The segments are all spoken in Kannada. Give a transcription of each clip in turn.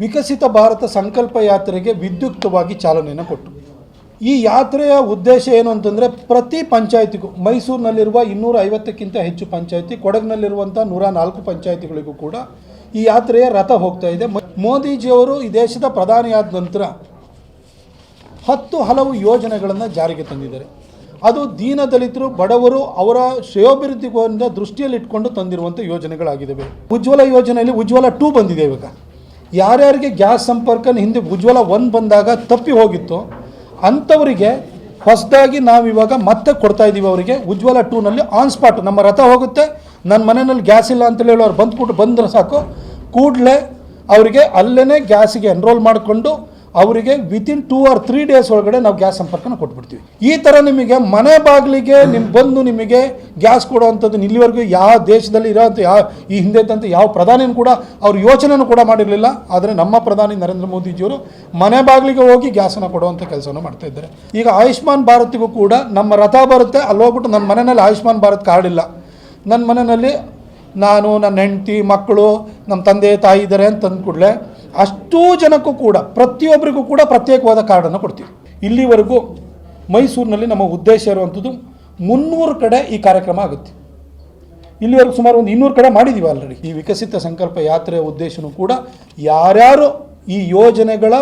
ವಿಕಸಿತ ಭಾರತ ಸಂಕಲ್ಪ ಯಾತ್ರೆಗೆ ವಿದ್ಯುಕ್ತವಾಗಿ ಚಾಲನೆಯನ್ನು ಕೊಟ್ಟು ಈ ಯಾತ್ರೆಯ ಉದ್ದೇಶ ಏನು ಅಂತಂದರೆ ಪ್ರತಿ ಪಂಚಾಯತಿಗೂ, ಮೈಸೂರಿನಲ್ಲಿರುವ ಇನ್ನೂರ ಐವತ್ತಕ್ಕಿಂತ ಹೆಚ್ಚು ಪಂಚಾಯತಿ ಕೊಡಗಿನಲ್ಲಿರುವಂಥ ನೂರ ನಾಲ್ಕು ಪಂಚಾಯತಿಗಳಿಗೂ ಕೂಡ ಈ ಯಾತ್ರೆಯ ರಥ ಹೋಗ್ತಾ ಇದೆ. ಮೋದಿಜಿಯವರು ಈ ದೇಶದ ಪ್ರಧಾನಿಯಾದ ನಂತರ ಹತ್ತು ಹಲವು ಯೋಜನೆಗಳನ್ನು ಜಾರಿಗೆ ತಂದಿದ್ದಾರೆ. ಅದು ದೀನದಲಿತರು, ಬಡವರು ಅವರ ಶ್ರೇಯೋಭಿವೃದ್ಧಿಗೊಂಡ ದೃಷ್ಟಿಯಲ್ಲಿಟ್ಕೊಂಡು ತಂದಿರುವಂಥ ಯೋಜನೆಗಳಾಗಿದ್ದಾವೆ. ಉಜ್ವಲ ಯೋಜನೆಯಲ್ಲಿ ಉಜ್ವಲ ಟೂ ಬಂದಿದೆ ಇವಾಗ. ಯಾರ್ಯಾರಿಗೆ ಗ್ಯಾಸ್ ಸಂಪರ್ಕ ಹಿಂದೆ ಉಜ್ವಲ ಒನ್ ಬಂದಾಗ ತಪ್ಪಿ ಹೋಗಿತ್ತು ಅಂಥವರಿಗೆ ಹೊಸದಾಗಿ ನಾವಿವಾಗ ಮತ್ತೆ ಕೊಡ್ತಾ ಇದ್ದೀವಿ ಅವರಿಗೆ. ಉಜ್ವಲ ಟೂನಲ್ಲಿ ಆನ್ ಸ್ಪಾಟ್ ನಮ್ಮ ರಥ ಹೋಗುತ್ತೆ. ನನ್ನ ಮನೆಯಲ್ಲಿ ಗ್ಯಾಸ್ ಇಲ್ಲ ಅಂತೇಳಿ ಹೇಳೋರು ಬಂದ್ಬಿಟ್ಟು ಬಂದರೆ ಸಾಕು. ಕೂಡಲೇ ಅವರಿಗೆ ಅಲ್ಲೇ ಗ್ಯಾಸಿಗೆ ಎನ್ರೋಲ್ ಮಾಡಿಕೊಂಡು ಅವರಿಗೆ within two or three days ಒಳಗಡೆ ನಾವು ಗ್ಯಾಸ್ ಸಂಪರ್ಕನ ಕೊಟ್ಬಿಡ್ತೀವಿ. ಈ ಥರ ನಿಮಗೆ ಮನೆ ಬಾಗಿಲಿಗೆ ನಿಮ್ಮ ಬಂದು ನಿಮಗೆ ಗ್ಯಾಸ್ ಕೊಡುವಂಥದ್ದು ಇಲ್ಲಿವರೆಗೂ ಯಾವ ದೇಶದಲ್ಲಿ ಇರೋವಂಥ ಯಾವ ಈ ಹಿಂದೆ ಇದ್ದಂಥ ಯಾವ ಪ್ರಧಾನಿನೂ ಕೂಡ ಅವ್ರ ಯೋಚನೆನೂ ಕೂಡ ಮಾಡಿರಲಿಲ್ಲ. ಆದರೆ ನಮ್ಮ ಪ್ರಧಾನಿ ನರೇಂದ್ರ ಮೋದಿಜಿಯವರು ಮನೆ ಬಾಗಿಲಿಗೆ ಹೋಗಿ ಗ್ಯಾಸನ್ನು ಕೊಡುವಂಥ ಕೆಲಸವನ್ನು ಮಾಡ್ತಾ ಇದ್ದಾರೆ. ಈಗ ಆಯುಷ್ಮಾನ್ ಭಾರತ್ಗೂ ಕೂಡ ನಮ್ಮ ರಥ ಬರುತ್ತೆ, ಅಲ್ಲಿ ಹೋಗ್ಬಿಟ್ಟು ನನ್ನ ಮನೆಯಲ್ಲಿ ಆಯುಷ್ಮಾನ್ ಭಾರತ್ ಕಾರ್ಡ್ ಇಲ್ಲ. ನನ್ನ ಮನೆಯಲ್ಲಿ ನಾನು ನನ್ನ ಹೆಂಡತಿ, ಮಕ್ಕಳು ನಮ್ಮ ತಂದೆ, ತಾಯಿ ಇದ್ದಾರೆ ಅಂತ ಕೂಡಲೇ ಅಷ್ಟೂ ಜನಕ್ಕೂ ಕೂಡ, ಪ್ರತಿಯೊಬ್ಬರಿಗೂ ಕೂಡ ಪ್ರತ್ಯೇಕವಾದ ಕಾರ್ಡನ್ನು ಕೊಡ್ತೀವಿ. ಇಲ್ಲಿವರೆಗೂ ಮೈಸೂರಿನಲ್ಲಿ ನಮ್ಮ ಉದ್ದೇಶ ಇರುವಂಥದ್ದು ಮುನ್ನೂರು ಕಡೆ ಈ ಕಾರ್ಯಕ್ರಮ ಆಗುತ್ತೆ. ಇಲ್ಲಿವರೆಗೂ ಸುಮಾರು ಒಂದು ಇನ್ನೂರು ಕಡೆ ಮಾಡಿದ್ದೀವಿ ಆಲ್ರೆಡಿ ಈ ವಿಕಸಿತ ಸಂಕಲ್ಪ ಯಾತ್ರೆಯ ಉದ್ದೇಶನೂ ಕೂಡ ಯಾರ್ಯಾರು ಈ ಯೋಜನೆಗಳ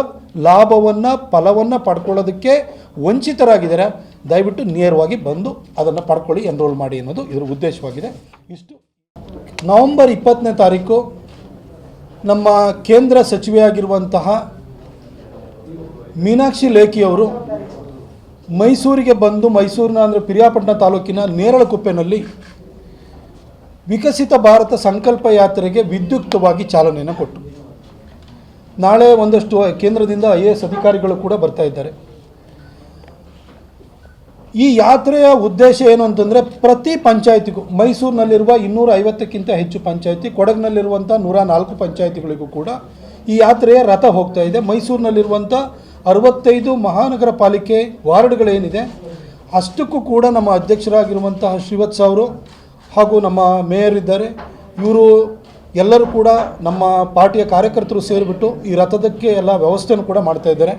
ಲಾಭವನ್ನು, ಫಲವನ್ನು ಪಡ್ಕೊಳ್ಳೋದಕ್ಕೆ ವಂಚಿತರಾಗಿದ್ದಾರೆ, ದಯವಿಟ್ಟು ನೇರವಾಗಿ ಬಂದು ಅದನ್ನು ಪಡ್ಕೊಳ್ಳಿ ಎನ್ರೋಲ್ ಮಾಡಿ ಅನ್ನೋದು ಇದರ ಉದ್ದೇಶವಾಗಿದೆ. ಇಷ್ಟು. ನವಂಬರ್ ಇಪ್ಪತ್ತನೇ ತಾರೀಕು ನಮ್ಮ ಕೇಂದ್ರ ಸಚಿವೆಯಾಗಿರುವಂತಹ ಮೀನಾಕ್ಷಿ ಲೇಖಿಯವರು ಮೈಸೂರಿಗೆ ಬಂದು ಮೈಸೂರಿನ ಅಂದರೆ ಪಿರಿಯಾಪಟ್ಟಣ ತಾಲೂಕಿನ ನೇರಳಕುಪ್ಪೆನಲ್ಲಿ ವಿಕಸಿತ ಭಾರತ ಸಂಕಲ್ಪ ಯಾತ್ರೆಗೆ ವಿದ್ಯುಕ್ತವಾಗಿ ಚಾಲನೆಯನ್ನು ಕೊಟ್ಟರು ನಾಳೆ ಒಂದಷ್ಟು ಕೇಂದ್ರದಿಂದ ಐ ಎ ಎಸ್ ಅಧಿಕಾರಿಗಳು ಕೂಡ ಬರ್ತಾ ಇದ್ದಾರೆ. ಈ ಯಾತ್ರೆಯ ಉದ್ದೇಶ ಏನು ಅಂತಂದರೆ ಪ್ರತಿ ಪಂಚಾಯತಿಗೂ ಮೈಸೂರಿನಲ್ಲಿರುವ ಇನ್ನೂರ ಐವತ್ತಕ್ಕಿಂತ ಹೆಚ್ಚು ಪಂಚಾಯತಿ ಕೊಡಗಿನಲ್ಲಿರುವಂಥ ನೂರ ನಾಲ್ಕು ಪಂಚಾಯತಿಗಳಿಗೂ ಕೂಡ ಈ ಯಾತ್ರೆಯ ರಥ ಹೋಗ್ತಾ ಇದೆ. ಮೈಸೂರಿನಲ್ಲಿರುವಂಥ ಅರವತ್ತೈದು ಮಹಾನಗರ ಪಾಲಿಕೆ ವಾರ್ಡ್ಗಳೇನಿದೆ, ಅಷ್ಟಕ್ಕೂ ಕೂಡ ನಮ್ಮ ಅಧ್ಯಕ್ಷರಾಗಿರುವಂತಹ ಶ್ರೀವತ್ಸ ಅವರು ಹಾಗೂ ನಮ್ಮ ಮೇಯರ್ ಇದ್ದಾರೆ. ಇವರು ಎಲ್ಲರೂ ಕೂಡ ನಮ್ಮ ಪಾರ್ಟಿಯ ಕಾರ್ಯಕರ್ತರು ಸೇರಿಬಿಟ್ಟು ಈ ರಥದಕ್ಕೆ ಎಲ್ಲ ವ್ಯವಸ್ಥೆಯನ್ನು ಕೂಡ ಮಾಡ್ತಾ ಇದ್ದಾರೆ.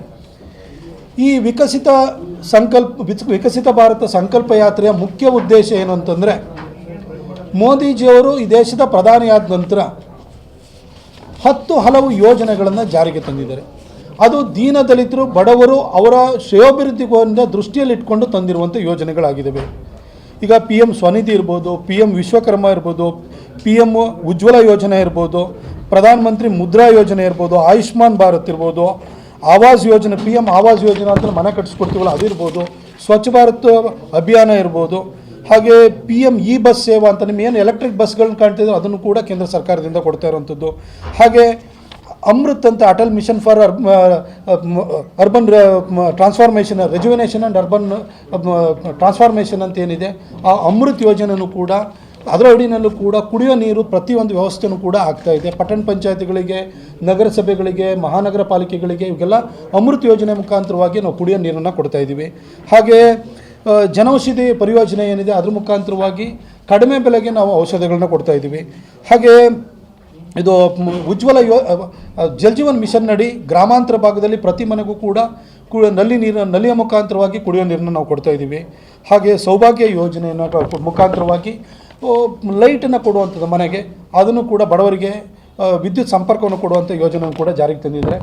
ಈ ವಿಕಸಿತ ಸಂಕಲ್ಪ ವಿಕಸಿತ ಭಾರತ ಸಂಕಲ್ಪ ಯಾತ್ರೆಯ ಮುಖ್ಯ ಉದ್ದೇಶ ಏನು ಅಂತಂದರೆ, ಮೋದಿಜಿಯವರು ಈ ದೇಶದ ಪ್ರಧಾನಿಯಾದ ನಂತರ ಹತ್ತು ಹಲವು ಯೋಜನೆಗಳನ್ನು ಜಾರಿಗೆ ತಂದಿದ್ದಾರೆ. ಅದು ದೀನದಲಿತರು, ಬಡವರು ಅವರ ಶ್ರೇಯೋಭಿವೃದ್ಧಿಗೊಂಡ ದೃಷ್ಟಿಯಲ್ಲಿಟ್ಕೊಂಡು ತಂದಿರುವಂಥ ಯೋಜನೆಗಳಾಗಿದ್ದಾವೆ ಈಗ ಪಿ ಎಂ ಸ್ವನಿಧಿ ಇರ್ಬೋದು ಪಿ ಎಂ ವಿಶ್ವಕರ್ಮ ಇರ್ಬೋದು ಪಿ ಎಂ ಉಜ್ವಲ ಯೋಜನೆ ಇರ್ಬೋದು, ಪ್ರಧಾನಮಂತ್ರಿ ಮುದ್ರಾ ಯೋಜನೆ ಇರ್ಬೋದು, ಆಯುಷ್ಮಾನ್ ಭಾರತ್ ಇರ್ಬೋದು ಆವಾಸ್ ಯೋಜನೆ, ಪಿ ಎಂ ಆವಾಸ್ ಯೋಜನೆ ಅಂತ ಮನೆ ಕಟ್ಟಿಸ್ಕೊಡ್ತೀವಲ್ಲ ಅದಿರ್ಬೋದು ಸ್ವಚ್ಛ ಭಾರತ್ ಅಭಿಯಾನ ಇರ್ಬೋದು. ಹಾಗೆ ಪಿ ಎಂ ಇ ಬಸ್ ಸೇವಾ ಅಂತ ನಿಮ್ಮ ಏನು ಎಲೆಕ್ಟ್ರಿಕ್ ಬಸ್ಗಳನ್ನ ಕಾಣ್ತಿದ್ರು ಅದನ್ನು ಕೂಡ ಕೇಂದ್ರ ಸರ್ಕಾರದಿಂದ ಕೊಡ್ತಾ ಇರೋವಂಥದ್ದು. ಹಾಗೆ ಅಮೃತ್ ಅಂತ Atal mission for urban transformation, rejuvenation and urban transformation ಅಂತ ಏನಿದೆ, ಆ ಅಮೃತ್ ಯೋಜನೆಯೂ ಕೂಡ ಅದರ ಅಡಿನಲ್ಲೂ ಕೂಡ ಕುಡಿಯೋ ನೀರು ಪ್ರತಿಯೊಂದು ವ್ಯವಸ್ಥೆನೂ ಕೂಡ ಆಗ್ತಾ ಇದೆ. ಪಟ್ಟಣ ಪಂಚಾಯತಿಗಳಿಗೆ ನಗರಸಭೆಗಳಿಗೆ ಮಹಾನಗರ ಪಾಲಿಕೆಗಳಿಗೆ ಇವೆಲ್ಲ ಅಮೃತ ಯೋಜನೆ ಮುಖಾಂತರವಾಗಿ ನಾವು ಕುಡಿಯೋ ನೀರನ್ನು ಕೊಡ್ತಾ ಇದ್ದೀವಿ. ಹಾಗೆ ಆ, ಜನೌಷಧಿ ಪರಿಯೋಜನೆ ಏನಿದೆ ಅದ್ರ ಮುಖಾಂತರವಾಗಿ ಕಡಿಮೆ ಬೆಲೆಗೆ ನಾವು ಔಷಧಗಳನ್ನ ಕೊಡ್ತಾ ಇದ್ದೀವಿ. ಹಾಗೆ ಇದು ಉಜ್ವಲ ಯೋ ಅ, ಜಲ್ ಜೀವನ್ ಮಿಷನ್ ನಡಿ ಗ್ರಾಮಾಂತರ ಭಾಗದಲ್ಲಿ ಪ್ರತಿ ಮನೆಗೂ ಕೂಡ ಕು ನಲ್ಲಿ ನೀರು ನಲ್ಲಿಯ ಮುಖಾಂತರವಾಗಿ ಕುಡಿಯೋ ನೀರನ್ನು ನಾವು ಕೊಡ್ತಾ ಇದ್ದೀವಿ. ಹಾಗೆ ಸೌಭಾಗ್ಯ ಯೋಜನೆಯನ್ನು ಮುಖಾಂತರವಾಗಿ ಲೈಟನ್ನು ಕೊಡುವಂಥದ್ದು ಮನೆಗೆ, ಅದನ್ನು ಕೂಡ ಬಡವರಿಗೆ ವಿದ್ಯುತ್ ಸಂಪರ್ಕವನ್ನು ಕೊಡುವಂಥ ಯೋಜನೆಯನ್ನು ಕೂಡ ಜಾರಿಗೆ ತಂದಿದ್ದಾರೆ.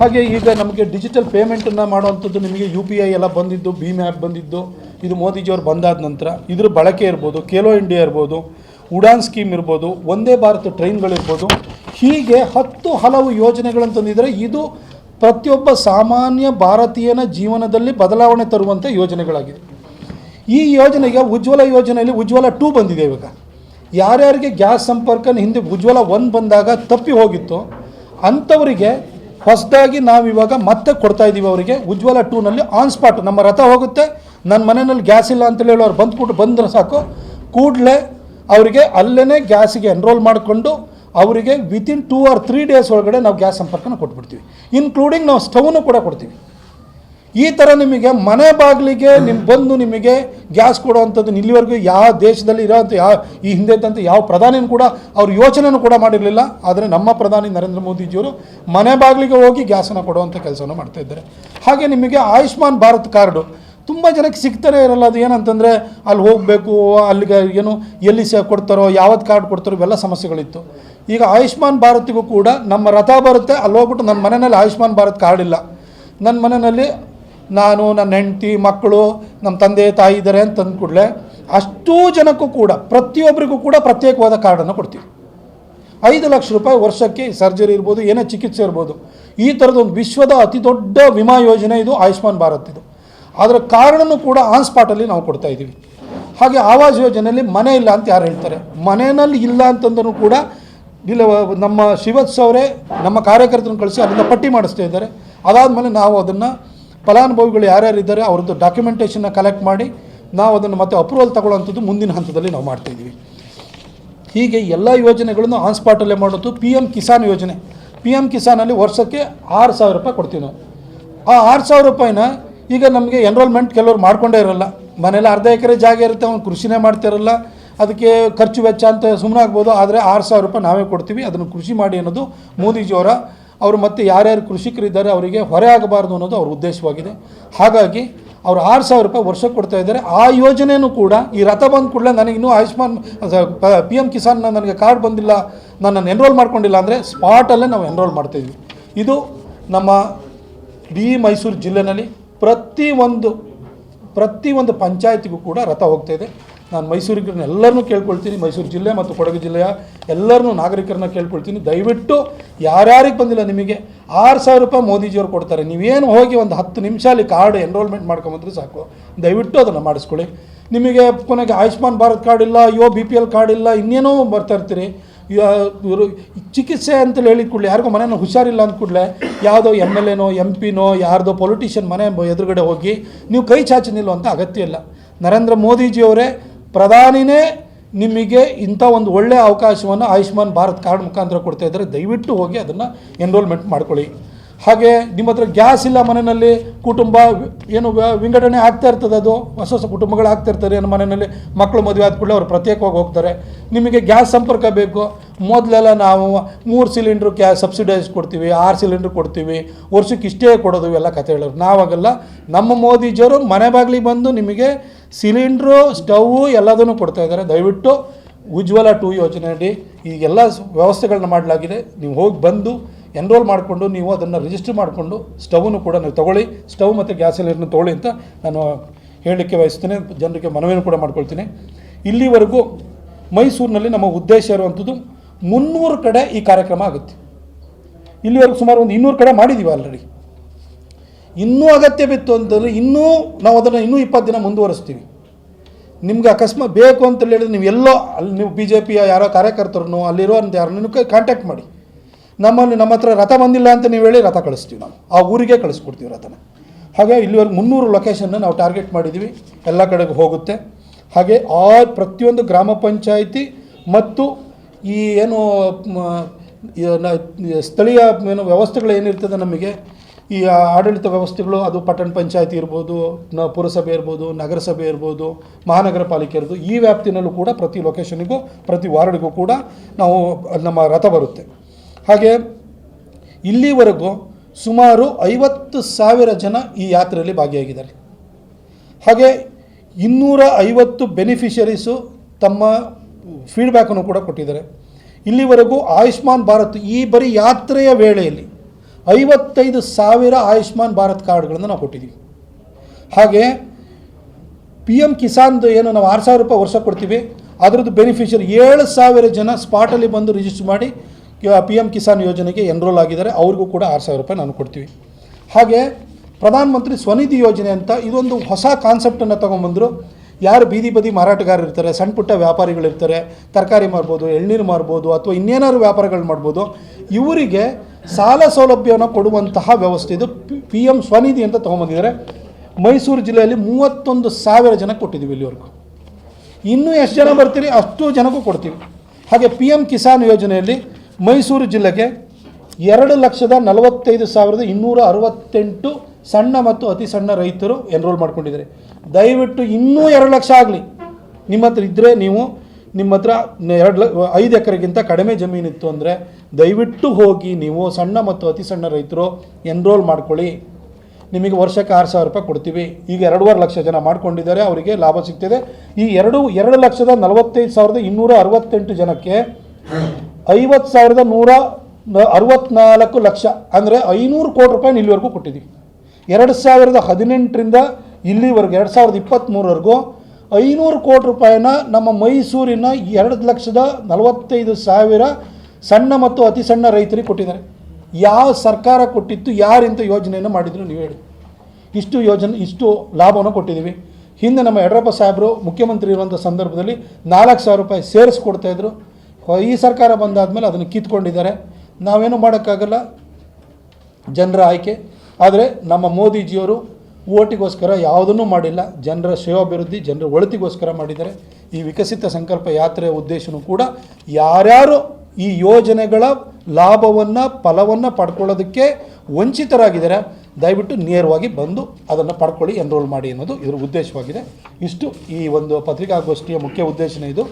ಹಾಗೆ ಈಗ ನಮಗೆ ಡಿಜಿಟಲ್ ಪೇಮೆಂಟನ್ನು ಮಾಡುವಂಥದ್ದು ನಿಮಗೆ ಯು ಪಿ ಐ ಎಲ್ಲ ಬಂದಿದ್ದು, ಭೀಮ್ ಆ್ಯಪ್ ಬಂದಿದ್ದು, ಇದು ಮೋದಿಜಿಯವರು ಬಂದಾದ ನಂತರ, ಇದ್ರ ಬಳಕೆ ಇರ್ಬೋದು ಖೇಲೋ ಇಂಡಿಯಾ ಇರ್ಬೋದು, ಉಡಾನ್ ಸ್ಕೀಮ್ ಇರ್ಬೋದು, ಒಂದೇ ಭಾರತ ಟ್ರೈನ್ಗಳಿರ್ಬೋದು, ಹೀಗೆ ಹತ್ತು ಹಲವು ಯೋಜನೆಗಳನ್ನು ತಂದಿದ್ದಾರೆ. ಇದು ಪ್ರತಿಯೊಬ್ಬ ಸಾಮಾನ್ಯ ಭಾರತೀಯನ ಜೀವನದಲ್ಲಿ ಬದಲಾವಣೆ ತರುವಂಥ ಯೋಜನೆಗಳಾಗಿದೆ ಈ ಯೋಜನೆಗೆ ಉಜ್ವಲ ಯೋಜನೆಯಲ್ಲಿ ಉಜ್ವಲ ಟೂ ಬಂದಿದೆ ಇವಾಗ. ಯಾರ್ಯಾರಿಗೆ ಗ್ಯಾಸ್ ಸಂಪರ್ಕ ಹಿಂದೆ ಉಜ್ವಲ ಒನ್ ಬಂದಾಗ ತಪ್ಪಿ ಹೋಗಿತ್ತು ಅಂಥವರಿಗೆ ಹೊಸದಾಗಿ ನಾವು ಇವಾಗ ಮತ್ತೆ ಕೊಡ್ತಾ ಇದ್ದೀವಿ ಅವರಿಗೆ ಉಜ್ವಲ ಟೂನಲ್ಲಿ ಆನ್ ಸ್ಪಾಟ್ ನಮ್ಮ ರಥ ಹೋಗುತ್ತೆ ನನ್ನ ಮನೆಯಲ್ಲಿ ಗ್ಯಾಸ್ ಇಲ್ಲ ಅಂತೇಳಿ ಹೇಳೋರು ಬಂದ್ಬಿಟ್ಟು ಬಂದ್ರೆ ಸಾಕು. ಕೂಡಲೇ ಅವರಿಗೆ ಅಲ್ಲೇ ಗ್ಯಾಸಿಗೆ ಎನ್ರೋಲ್ ಮಾಡಿಕೊಂಡು ಅವರಿಗೆ within two or three days ಒಳಗಡೆ ನಾವು ಗ್ಯಾಸ್ ಸಂಪರ್ಕನ ಕೊಟ್ಬಿಡ್ತೀವಿ. ಇನ್ಕ್ಲೂಡಿಂಗ್ ನಾವು ಸ್ಟವ್ನು ಕೂಡ ಕೊಡ್ತೀವಿ. ಈ ಥರ ನಿಮಗೆ ಮನೆ ಬಾಗಿಲಿಗೆ ನಿಮ್ಮ ಬಂದು ನಿಮಗೆ ಗ್ಯಾಸ್ ಕೊಡುವಂಥದ್ದು ಇಲ್ಲಿವರೆಗೂ ಯಾವ ದೇಶದಲ್ಲಿ ಇರೋಂಥ ಯಾವ ಈ ಹಿಂದೆ ಇದ್ದಂಥ ಯಾವ ಪ್ರಧಾನಿನೂ ಕೂಡ ಅವ್ರು ಯೋಚನೆನೂ ಕೂಡ ಮಾಡಿರಲಿಲ್ಲ. ಆದರೆ ನಮ್ಮ ಪ್ರಧಾನಿ ನರೇಂದ್ರ ಮೋದಿಜಿಯವರು ಮನೆ ಬಾಗಿಲಿಗೆ ಹೋಗಿ ಗ್ಯಾಸನ್ನು ಕೊಡುವಂಥ ಕೆಲಸವನ್ನು ಮಾಡ್ತಾ ಇದ್ದಾರೆ. ಹಾಗೆ ನಿಮಗೆ ಆಯುಷ್ಮಾನ್ ಭಾರತ್ ಕಾರ್ಡು ತುಂಬ ಜನಕ್ಕೆ ಸಿಗ್ತಾನೆ ಇರಲ್ಲ. ಅದು ಏನಂತಂದರೆ ಅಲ್ಲಿ ಹೋಗಬೇಕು, ಅಲ್ಲಿಗೆ ಏನು ಎಲ್ಲಿ ಸ ಕೊಡ್ತಾರೋ, ಯಾವತ್ತು ಕಾರ್ಡ್ ಕೊಡ್ತಾರೋ ಇವೆಲ್ಲ ಸಮಸ್ಯೆಗಳಿತ್ತು. ಈಗ ಆಯುಷ್ಮಾನ್ ಭಾರತಿಗೂ ಕೂಡ ನಮ್ಮ ರಥ ಬರುತ್ತೆ. ಅಲ್ಲಿ ಹೋಗ್ಬಿಟ್ಟು ನನ್ನ ಮನೆಯಲ್ಲಿ ಆಯುಷ್ಮಾನ್ ಭಾರತ್ ಕಾರ್ಡ್ ಇಲ್ಲ. ನನ್ನ ಮನೆಯಲ್ಲಿ ನಾನು, ನನ್ನ ಹೆಂಡತಿ, ಮಕ್ಕಳು, ನಮ್ಮ ತಂದೆ, ತಾಯಿ ಇದ್ದಾರೆ ಅಂತ ಅಂದ ಕೂಡಲೇ ಅಷ್ಟೂ ಜನಕ್ಕೂ ಕೂಡ, ಪ್ರತಿಯೊಬ್ಬರಿಗೂ ಕೂಡ ಪ್ರತ್ಯೇಕವಾದ ಕಾರ್ಡನ್ನು ಕೊಡ್ತೀವಿ. ಐದು ಲಕ್ಷ ರೂಪಾಯಿ ವರ್ಷಕ್ಕೆ ಸರ್ಜರಿ ಇರ್ಬೋದು, ಏನೇ ಚಿಕಿತ್ಸೆ ಇರ್ಬೋದು, ಈ ಥರದೊಂದು ವಿಶ್ವದ ಅತಿ ದೊಡ್ಡ ವಿಮಾ ಯೋಜನೆ ಇದು ಆಯುಷ್ಮಾನ್ ಭಾರತ್ ಇದು. ಅದರ ಕಾರಣನೂ ಕೂಡ ಆನ್ ಸ್ಪಾಟಲ್ಲಿ ನಾವು ಕೊಡ್ತಾ ಇದ್ದೀವಿ. ಹಾಗೆ ಆವಾಸ್ ಯೋಜನೆಯಲ್ಲಿ ಮನೆ ಇಲ್ಲ ಅಂತ ಯಾರು ಹೇಳ್ತಾರೆ? ಮನೆಯಲ್ಲಿ ಇಲ್ಲ ಅಂತಂದ್ರೂ ಕೂಡ ಇಲ್ಲ, ನಮ್ಮ ಶಿವತ್ಸವರೇ ನಮ್ಮ ಕಾರ್ಯಕರ್ತರನ್ನು ಕಳಿಸಿ ಅದನ್ನು ಪಟ್ಟಿ ಮಾಡಿಸ್ತಾ ಇದ್ದಾರೆ. ಅದಾದಮೇಲೆ ನಾವು ಅದನ್ನು ಫಲಾನುಭವಿಗಳು ಯಾರ್ಯಾರು ಇದ್ದಾರೆ ಅವ್ರದ್ದು ಡಾಕ್ಯುಮೆಂಟೇಷನ್ನ ಕಲೆಕ್ಟ್ ಮಾಡಿ ನಾವು ಅದನ್ನು ಮತ್ತೆ ಅಪ್ರೂವಲ್ ತಗೊಳ್ಳೋಂಥದ್ದು ಮುಂದಿನ ಹಂತದಲ್ಲಿ ನಾವು ಮಾಡ್ತಾಯಿದ್ದೀವಿ ಹೀಗೆ ಎಲ್ಲ ಯೋಜನೆಗಳನ್ನು ಆನ್ ಸ್ಪಾಟಲ್ಲೇ ಮಾಡೋದು. ಪಿ ಎಂ ಕಿಸಾನ್ ಯೋಜನೆ. ಪಿ ಎಂ ಕಿಸಾನಲ್ಲಿ ವರ್ಷಕ್ಕೆ ಆರು ಸಾವಿರ ರೂಪಾಯಿ ಕೊಡ್ತೀವಿ ನಾವು. ಆ ಆರು ಸಾವಿರ ರೂಪಾಯಿನ ಈಗ ನಮಗೆ ಎನ್ರೋಲ್ಮೆಂಟ್ ಕೆಲವರು ಮಾಡ್ಕೊಂಡೇ ಇರೋಲ್ಲ. ಮನೇಲಿ ಅರ್ಧ ಎಕರೆ ಜಾಗ ಇರುತ್ತೆ, ಅವ್ನು ಕೃಷಿನೇ ಮಾಡ್ತಿರಲ್ಲ ಅದಕ್ಕೆ ಖರ್ಚು ವೆಚ್ಚ ಅಂತ ಸುಮ್ಮನೆ ಆಗ್ಬೋದು ಆದರೆ ಆರು ಸಾವಿರ ರೂಪಾಯಿ ನಾವೇ ಕೊಡ್ತೀವಿ. ಅದನ್ನು ಕೃಷಿ ಮಾಡಿ ಅನ್ನೋದು ಮೋದಿಜಿಯವರ ಅವರು ಮತ್ತೆ ಯಾರ್ಯಾರು ಕೃಷಿಕರಿದ್ದಾರೆ ಅವರಿಗೆ ಹೊರೆ ಆಗಬಾರ್ದು ಅನ್ನೋದು ಅವ್ರ ಉದ್ದೇಶವಾಗಿದೆ. ಹಾಗಾಗಿ ಅವರು ಆರು ಸಾವಿರ ರೂಪಾಯಿ ವರ್ಷಕ್ಕೆ ಕೊಡ್ತಾ ಇದ್ದಾರೆ. ಆ ಯೋಜನೆಯೂ ಕೂಡ ಈ ರಥ ಬಂದ ಕೂಡಲೇ ಇನ್ನೂ ಆಯುಷ್ಮಾನ್ ಪಿ ಎಂ ಕಿಸಾನ್ ನನಗೆ ಕಾರ್ಡ್ ಬಂದಿಲ್ಲ, ನನ್ನನ್ನು ಎನ್ರೋಲ್ ಮಾಡ್ಕೊಂಡಿಲ್ಲ ಅಂದರೆ ಸ್ಪಾಟಲ್ಲೇ ನಾವು ಎನ್ರೋಲ್ ಮಾಡ್ತಾಯಿದ್ವಿ ಇದು ನಮ್ಮ ಇಡೀ ಮೈಸೂರು ಜಿಲ್ಲೆನಲ್ಲಿ ಪ್ರತಿಯೊಂದು ಪ್ರತಿಯೊಂದು ಪಂಚಾಯತಿಗೂ ಕೂಡ ರಥ ಹೋಗ್ತಾಯಿದೆ ನಾನು ಮೈಸೂರಿಗರನ್ನ ಎಲ್ಲರನ್ನೂ ಕೇಳ್ಕೊಳ್ತೀನಿ, ಮೈಸೂರು ಜಿಲ್ಲೆ ಮತ್ತು ಕೊಡಗು ಜಿಲ್ಲೆಯ ಎಲ್ಲರನ್ನೂ ನಾಗರಿಕರನ್ನ ಕೇಳ್ಕೊಳ್ತೀನಿ. ದಯವಿಟ್ಟು ಯಾರ್ಯಾರಿಗೆ ಬಂದಿಲ್ಲ ನಿಮಗೆ, ಆರು ಸಾವಿರ ರೂಪಾಯಿ ಮೋದಿಜಿಯವ್ರು ಕೊಡ್ತಾರೆ. ನೀವೇನು ಹೋಗಿ ಒಂದು ಹತ್ತು ನಿಮಿಷ ಅಲ್ಲಿ ಕಾರ್ಡ್ ಎನ್ರೋಲ್ಮೆಂಟ್ ಮಾಡ್ಕೊಂಬಂದ್ರೆ ಸಾಕು. ದಯವಿಟ್ಟು ಅದನ್ನು ಮಾಡಿಸ್ಕೊಳ್ಳಿ. ನಿಮಗೆ ಕೊನೆಗೆ ಆಯುಷ್ಮಾನ್ ಭಾರತ್ ಕಾರ್ಡ್ ಇಲ್ಲ ಅಯ್ಯೋ ಬಿ ಪಿ ಎಲ್ ಕಾರ್ಡ್ ಇಲ್ಲ, ಇನ್ನೇನೋ ಬರ್ತಾ ಇರ್ತೀರಿ. ಇವರು ಚಿಕಿತ್ಸೆ ಅಂತೇಳಿ ಹೇಳಿದ ಕೂಡಲೇ, ಯಾರಿಗೋ ಮನೇನ ಹುಷಾರಿಲ್ಲ ಅಂದ ಕೂಡಲೇ, ಯಾವುದೋ ಎಂ ಎಲ್ ಎನೋ ಎಂ ಪಿನೋ, ಯಾರ್ದೋ ಪೊಲಿಟಿಷಿಯನ್ ಮನೆ ಎದುರುಗಡೆ ಹೋಗಿ, ನೀವು ಕೈ ಚಾಚಿ ನಿಲ್ಲುವಂಥ ಅಗತ್ಯ ಇಲ್ಲ. ನರೇಂದ್ರ ಮೋದಿಜಿಯವರೇ ಪ್ರಧಾನಿನೇ ನಿಮಗೆ ಇಂಥ ಒಂದು ಒಳ್ಳೆಯ ಅವಕಾಶವನ್ನು ಆಯುಷ್ಮಾನ್ ಭಾರತ್ ಕಾರ್ಡ್ ಮುಖಾಂತರ ಕೊಡ್ತಾ ಇದ್ದಾರೆ, ದಯವಿಟ್ಟು ಹೋಗಿ ಅದನ್ನು ಎನ್ರೋಲ್ಮೆಂಟ್ ಮಾಡ್ಕೊಳ್ಳಿ. ಹಾಗೆ ನಿಮ್ಮ ಹತ್ರ ಗ್ಯಾಸ್ ಇಲ್ಲ ಮನೆಯಲ್ಲಿ, ಕುಟುಂಬ ಏನು ವಿಂಗಡಣೆ ಆಗ್ತಾ ಇರ್ತದೆ ಅದು, ಹೊಸ ಹೊಸ ಕುಟುಂಬಗಳು ಆಗ್ತಾ ಇರ್ತಾರೆ, ಏನು ಮನೆಯಲ್ಲಿ ಮಕ್ಕಳು ಮದುವೆ ಆದ ಕೂಡಲೇ ಅವ್ರು ಪ್ರತ್ಯೇಕವಾಗಿ ಹೋಗ್ತಾರೆ. ನಿಮಗೆ ಗ್ಯಾಸ್ ಸಂಪರ್ಕ ಬೇಕು. ಮೊದಲೆಲ್ಲ ನಾವು ಮೂರು ಸಿಲಿಂಡ್ರು ಕ್ಯಾ ಸಬ್ಸಿಡೈಸ್ ಕೊಡ್ತೀವಿ, ಆರು ಸಿಲಿಂಡ್ರ್ ಕೊಡ್ತೀವಿ, ವರ್ಷಕ್ಕೆ ಇಷ್ಟೇ ಕೊಡೋದು ಎಲ್ಲ ಕತೆ ಹೇಳೋರು ನಾವಾಗಲ್ಲ, ನಮ್ಮ ಮೋದಿಜಿಯವರು ಮನೆ ಬಾಗಿಲಿಗೆ ಬಂದು ನಿಮಗೆ ಸಿಲಿಂಡ್ರು ಸ್ಟವ್ ಎಲ್ಲದನ್ನು ಕೊಡ್ತಾ ಇದ್ದಾರೆ. ದಯವಿಟ್ಟು ಉಜ್ವಲ ಟೂ ಯೋಜನೆಯಡಿ ಈಗೆಲ್ಲ ಸ್- ವ್ಯವಸ್ಥೆಗಳನ್ನ ಮಾಡಲಾಗಿದೆ. ನೀವು ಹೋಗಿ ಬಂದು ಎನ್ರೋಲ್ ಮಾಡಿಕೊಂಡು ನೀವು ಅದನ್ನು ರಿಜಿಸ್ಟರ್ ಮಾಡಿಕೊಂಡು ಸ್ಟವನ್ನು ಕೂಡ ನೀವು ತೊಗೊಳ್ಳಿ. ಸ್ಟವ್ ಮತ್ತು ಗ್ಯಾಸ್ ಸಿಲಿಂಡರ್ನ ತೊಗೊಳ್ಳಿ ಅಂತ ನಾನು ಹೇಳಲಿಕ್ಕೆ ಬಯಸ್ತೇನೆ. ಜನರಿಗೆ ಮನವಿಯನ್ನು ಕೂಡ ಮಾಡ್ಕೊಳ್ತೀನಿ. ಇಲ್ಲಿವರೆಗೂ ಮೈಸೂರಿನಲ್ಲಿ ನಮ್ಮ ಉದ್ದೇಶ ಇರುವಂಥದ್ದು ಮುನ್ನೂರು ಕಡೆ ಈ ಕಾರ್ಯಕ್ರಮ ಆಗುತ್ತೆ. ಇಲ್ಲಿವರೆಗೂ ಸುಮಾರು ಒಂದು ಇನ್ನೂರು ಕಡೆ ಮಾಡಿದ್ದೀವಿ ಆಲ್ರೆಡಿ ಇನ್ನೂ ಅಗತ್ಯ ಬಿತ್ತು ಅಂತಂದರೆ ಇನ್ನೂ ನಾವು ಅದನ್ನು ಇನ್ನೂ ಇಪ್ಪತ್ತು ದಿನ ಮುಂದುವರಿಸ್ತೀವಿ. ನಿಮ್ಗೆ ಅಕಸ್ಮಾತ್ ಬೇಕು ಅಂತ ಹೇಳಿದ್ರೆ ನೀವು ಎಲ್ಲೋ ಅಲ್ಲಿ ನೀವು ಬಿ ಜೆ ಪಿಯ ಯಾರೋ ಕಾರ್ಯಕರ್ತರನ್ನು ಅಂತ ಯಾರನ್ನು ಕಾಂಟ್ಯಾಕ್ಟ್ ಮಾಡಿ. ನಮ್ಮಲ್ಲಿ ನಮ್ಮ ಹತ್ರ ರಥ ಬಂದಿಲ್ಲ ಅಂತ ನೀವು ಹೇಳಿ ರಥ ಕಳಿಸ್ತೀವಿ ನಾವು. ಆ ಊರಿಗೆ ಕಳಿಸ್ಕೊಡ್ತೀವಿ ರಥನ. ಹಾಗೆ ಇಲ್ಲಿವರೆಗೆ ಮುನ್ನೂರು ಲೊಕೇಶನ್ನ ನಾವು ಟಾರ್ಗೆಟ್ ಮಾಡಿದ್ದೀವಿ ಎಲ್ಲ ಕಡೆಗೆ ಹೋಗುತ್ತೆ. ಹಾಗೆ ಆ ಪ್ರತಿಯೊಂದು ಗ್ರಾಮ ಪಂಚಾಯಿತಿ ಮತ್ತು ಈ ಏನು ಸ್ಥಳೀಯ ಏನು ವ್ಯವಸ್ಥೆಗಳು ಏನಿರ್ತದೆ ನಮಗೆ, ಈ ಆಡಳಿತ ವ್ಯವಸ್ಥೆಗಳು, ಅದು ಪಟ್ಟಣ ಪಂಚಾಯತಿ ಇರ್ಬೋದು, ನ, ಪುರಸಭೆ ಇರ್ಬೋದು, ನಗರಸಭೆ ಇರ್ಬೋದು, ಮಹಾನಗರ ಪಾಲಿಕೆ ಇರ್ಬೋದು, ಈ ವ್ಯಾಪ್ತಿನಲ್ಲೂ ಕೂಡ ಪ್ರತಿ ಲೊಕೇಶನಿಗೂ ಪ್ರತಿ ವಾರ್ಡ್ಗೂ ಕೂಡ ನಾವು ನಮ್ಮ ರಥ ಬರುತ್ತೆ. ಹಾಗೆ ಇಲ್ಲಿವರೆಗೂ ಸುಮಾರು ಐವತ್ತು ಸಾವಿರ ಜನ ಈ ಯಾತ್ರೆಯಲ್ಲಿ ಭಾಗಿಯಾಗಿದ್ದಾರೆ. ಹಾಗೆ ಇನ್ನೂರ ಐವತ್ತು ಬೆನಿಫಿಷರೀಸು ತಮ್ಮ ಫೀಡ್ಬ್ಯಾಕನ್ನು ಕೂಡ ಕೊಟ್ಟಿದ್ದಾರೆ. ಇಲ್ಲಿವರೆಗೂ ಆಯುಷ್ಮಾನ್ ಭಾರತ್ ಈ ಬರೀ ಯಾತ್ರೆಯ ವೇಳೆಯಲ್ಲಿ ಐವತ್ತೈದು ಸಾವಿರ ಆಯುಷ್ಮಾನ್ ಭಾರತ್ ಕಾರ್ಡ್ಗಳನ್ನು ನಾವು ಕೊಟ್ಟಿದ್ದೀವಿ. ಹಾಗೆ ಪಿ ಎಂ ಕಿಸಾನ್ದು ಏನು ನಾವು ಆರು ಸಾವಿರ ರೂಪಾಯಿ ವರ್ಷ ಕೊಡ್ತೀವಿ, ಅದರದ್ದು ಬೆನಿಫಿಷರಿ ಏಳು ಸಾವಿರ ಜನ ಸ್ಪಾಟಲ್ಲಿ ಬಂದು ರಿಜಿಸ್ಟರ್ ಮಾಡಿ ಪಿ ಎಂ ಕಿಸಾನ್ ಯೋಜನೆಗೆ ಎನ್ರೋಲ್ ಆಗಿದ್ದಾರೆ. ಅವ್ರಿಗೂ ಕೂಡ ಆರು ಸಾವಿರ ರೂಪಾಯಿ ನಾನು ಕೊಡ್ತೀವಿ. ಹಾಗೆ ಪ್ರಧಾನಮಂತ್ರಿ ಸ್ವನಿಧಿ ಯೋಜನೆ ಅಂತ ಇದೊಂದು ಹೊಸ ಕಾನ್ಸೆಪ್ಟನ್ನು ತೊಗೊಂಬಂದರು. ಯಾರು ಬೀದಿ ಬದಿ ಮಾರಾಟಗಾರರು ಇರ್ತಾರೆ, ಸಣ್ಣ ಪುಟ್ಟ ವ್ಯಾಪಾರಿಗಳಿರ್ತಾರೆ ತರಕಾರಿ ಮಾರ್ಬೋದು, ಎಳ್ನೀರು ಮಾರ್ಬೋದು, ಅಥವಾ ಇನ್ನೇನಾದ್ರು ವ್ಯಾಪಾರಗಳು ಮಾಡ್ಬೋದು. ಇವರಿಗೆ ಸಾಲ ಸೌಲಭ್ಯವನ್ನು ಕೊಡುವಂತಹ ವ್ಯವಸ್ಥೆ ಇದು ಪಿ ಎಂ ಸ್ವನಿಧಿ ಅಂತ ತೊಗೊಂಬಂದಿದ್ದಾರೆ. ಮೈಸೂರು ಜಿಲ್ಲೆಯಲ್ಲಿ ಮೂವತ್ತೊಂದು ಸಾವಿರ ಜನ ಕೊಟ್ಟಿದ್ದೀವಿ ಇಲ್ಲಿವರೆಗೂ. ಇನ್ನೂ ಎಷ್ಟು ಜನ ಬರ್ತೀರಿ ಅಷ್ಟು ಜನಕ್ಕೂ ಕೊಡ್ತೀವಿ. ಹಾಗೆ ಪಿ ಎಂ ಕಿಸಾನ್ ಯೋಜನೆಯಲ್ಲಿ ಮೈಸೂರು ಜಿಲ್ಲೆಗೆ ಎರಡು ಲಕ್ಷದ ನಲವತ್ತೈದು ಸಾವಿರದ ಇನ್ನೂರ ಅರವತ್ತೆಂಟು ಸಣ್ಣ ಮತ್ತು ಅತಿ ಸಣ್ಣ ರೈತರು ಎನ್ರೋಲ್ ಮಾಡ್ಕೊಂಡಿದ್ದಾರೆ. ದಯವಿಟ್ಟು ಇನ್ನೂ ಎರಡು ಲಕ್ಷ ಆಗಲಿ. ನಿಮ್ಮ ಹತ್ರ ಇದ್ದರೆ ನೀವು ನಿಮ್ಮ ಹತ್ರ ಎರಡು ಐದು ಎಕರೆಗಿಂತ ಕಡಿಮೆ ಜಮೀನಿತ್ತು ಅಂದರೆ ದಯವಿಟ್ಟು ಹೋಗಿ ನೀವು ಸಣ್ಣ ಮತ್ತು ಅತಿ ಸಣ್ಣ ರೈತರು ಎನ್ರೋಲ್ ಮಾಡ್ಕೊಳ್ಳಿ. ನಿಮಗೆ ವರ್ಷಕ್ಕೆ ಆರು ಸಾವಿರ ರೂಪಾಯಿ ಕೊಡ್ತೀವಿ. ಈಗ ಎರಡೂವರೆ ಲಕ್ಷ ಜನ ಮಾಡ್ಕೊಂಡಿದ್ದಾರೆ, ಅವರಿಗೆ ಲಾಭ ಸಿಗ್ತದೆ. ಈ ಎರಡು ಎರಡು ಲಕ್ಷದ ನಲವತ್ತೈದು ಸಾವಿರದ ಇನ್ನೂರ ಅರವತ್ತೆಂಟು ಜನಕ್ಕೆ ಐವತ್ತು ಸಾವಿರದ ನೂರ ಅರವತ್ನಾಲ್ಕು ಲಕ್ಷ ಅಂದರೆ ಐನೂರು ಕೋಟಿ ರೂಪಾಯಿ ಇಲ್ಲಿವರೆಗೂ ಕೊಟ್ಟಿದ್ದೀವಿ. ಎರಡು ಸಾವಿರದ ಹದಿನೆಂಟರಿಂದ ಇಲ್ಲಿವರೆಗೂ, ಎರಡು ಸಾವಿರದ ಇಪ್ಪತ್ತ್ಮೂರವರೆಗೂ ಐನೂರು ಕೋಟಿ ರೂಪಾಯಿನ ನಮ್ಮ ಮೈಸೂರಿನ ಎರಡು ಲಕ್ಷದ ನಲವತ್ತೈದು ಸಾವಿರ ಸಣ್ಣ ಮತ್ತು ಅತಿ ಸಣ್ಣ ರೈತರಿಗೆ ಕೊಟ್ಟಿದ್ದಾರೆ. ಯಾವ ಸರ್ಕಾರ ಕೊಟ್ಟಿತ್ತು, ಯಾರಿಂತ ಯೋಜನೆಯನ್ನು ಮಾಡಿದ್ರು ನೀವು ಹೇಳಿ. ಇಷ್ಟು ಯೋಜನೆ, ಇಷ್ಟು ಲಾಭವನ್ನು ಕೊಟ್ಟಿದ್ದೀವಿ. ಹಿಂದೆ ನಮ್ಮ ಯಡಿಯೂರಪ್ಪ ಸಾಹೇಬರು ಮುಖ್ಯಮಂತ್ರಿ ಇರುವಂಥ ಸಂದರ್ಭದಲ್ಲಿ ನಾಲ್ಕು ಸಾವಿರ ರೂಪಾಯಿ ಸೇರಿಸ್ಕೊಡ್ತಾಯಿದ್ರು ಈ ಸರ್ಕಾರ ಬಂದಾದಮೇಲೆ ಅದನ್ನು ಕಿತ್ಕೊಂಡಿದ್ದಾರೆ. ನಾವೇನು ಮಾಡೋಕ್ಕಾಗಲ್ಲ. ಜನರ ಆಯ್ಕೆ. ಆದರೆ ನಮ್ಮ ಮೋದಿಜಿಯವರು ಓಟಿಗೋಸ್ಕರ ಯಾವುದನ್ನೂ ಮಾಡಿಲ್ಲ. ಜನರ ಶ್ರೇಯೋಭಿವೃದ್ಧಿ ಜನರ ಒಳಿತಿಗೋಸ್ಕರ ಮಾಡಿದ್ದಾರೆ. ಈ ವಿಕಸಿತ ಸಂಕಲ್ಪ ಯಾತ್ರೆಯ ಉದ್ದೇಶವೂ ಕೂಡ ಯಾರ್ಯಾರು ಈ ಯೋಜನೆಗಳ ಲಾಭವನ್ನು, ಫಲವನ್ನು ಪಡ್ಕೊಳ್ಳೋದಕ್ಕೆ ವಂಚಿತರಾಗಿದ್ದಾರೆ, ದಯವಿಟ್ಟು ನೇರವಾಗಿ ಬಂದು ಅದನ್ನು ಪಡ್ಕೊಳ್ಳಿ ಎನ್ರೋಲ್ ಮಾಡಿ ಅನ್ನೋದು ಇದರ ಉದ್ದೇಶವಾಗಿದೆ. ಇಷ್ಟು ಈ ಒಂದು ಪತ್ರಿಕಾಗೋಷ್ಠಿಯ ಮುಖ್ಯ ಉದ್ದೇಶನೇ ಇದು.